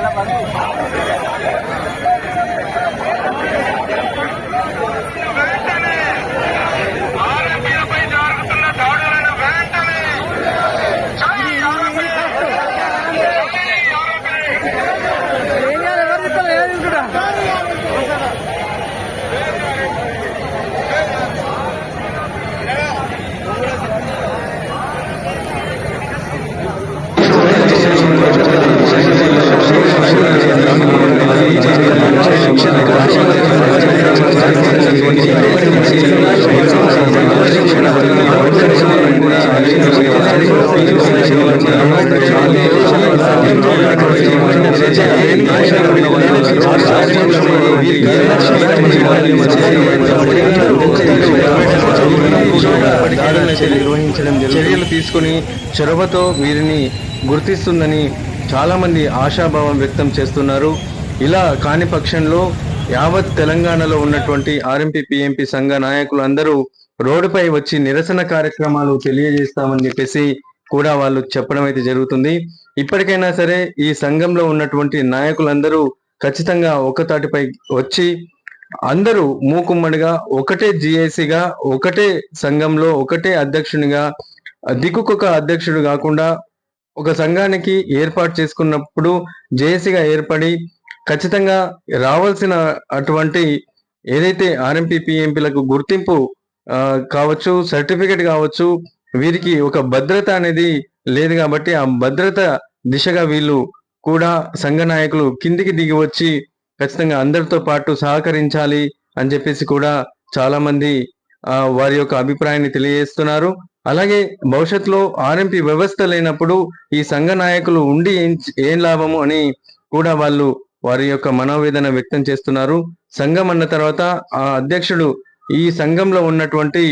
la pared. నిర్వహించడం చర్యలు తీసుకుని చొరవతో వీరిని గుర్తిస్తుందని చాలా మంది ఆశాభావం వ్యక్తం చేస్తున్నారు. ఇలా కాని పక్షంలో యావత్ తెలంగాణలో ఉన్నటువంటి ఆర్ఎంపీ పిఎంపీ సంఘ నాయకులు అందరూ రోడ్డుపై వచ్చి నిరసన కార్యక్రమాలు తెలియజేస్తామని చెప్పేసి కూడా వాళ్ళు చెప్పడం అయితే జరుగుతుంది. ఇప్పటికైనా సరే ఈ సంఘంలో ఉన్నటువంటి నాయకులందరూ ఖచ్చితంగా ఒకతాటిపై వచ్చి అందరూ మూకుమ్మడిగా ఒకటే జిఐసిగా ఒకటే సంఘంలో ఒకటే అధ్యక్షునిగా దిక్కుకొక అధ్యక్షుడు కాకుండా ఒక సంఘానికి ఏర్పాటు చేసుకున్నప్పుడు జేఏసీగా ఏర్పడి ఖచ్చితంగా రావాల్సిన అటువంటి ఏదైతే ఆర్ఎంపీ పిఎంపీలకు గుర్తింపు కావచ్చు సర్టిఫికెట్ కావచ్చు వీరికి ఒక భద్రత అనేది లేదు కాబట్టి ఆ భద్రత దిశగా వీళ్ళు కూడా సంఘ నాయకులు కిందికి దిగి వచ్చి ఖచ్చితంగా అందరితో పాటు సహకరించాలి అని చెప్పేసి కూడా చాలా మంది వారి యొక్క అభిప్రాయాన్ని తెలియజేస్తున్నారు. అలాగే భవిష్యత్తులో ఆర్ఎంపీ వ్యవస్థ లేనప్పుడు ఈ సంఘ నాయకులు ఉండి ఏం లాభము అని కూడా వాళ్ళు వారి యొక్క మనోవేదన వ్యక్తం చేస్తున్నారు. సంఘం అన్న తర్వాత ఆ అధ్యక్షుడు ఈ సంఘంలో ఉన్నటువంటి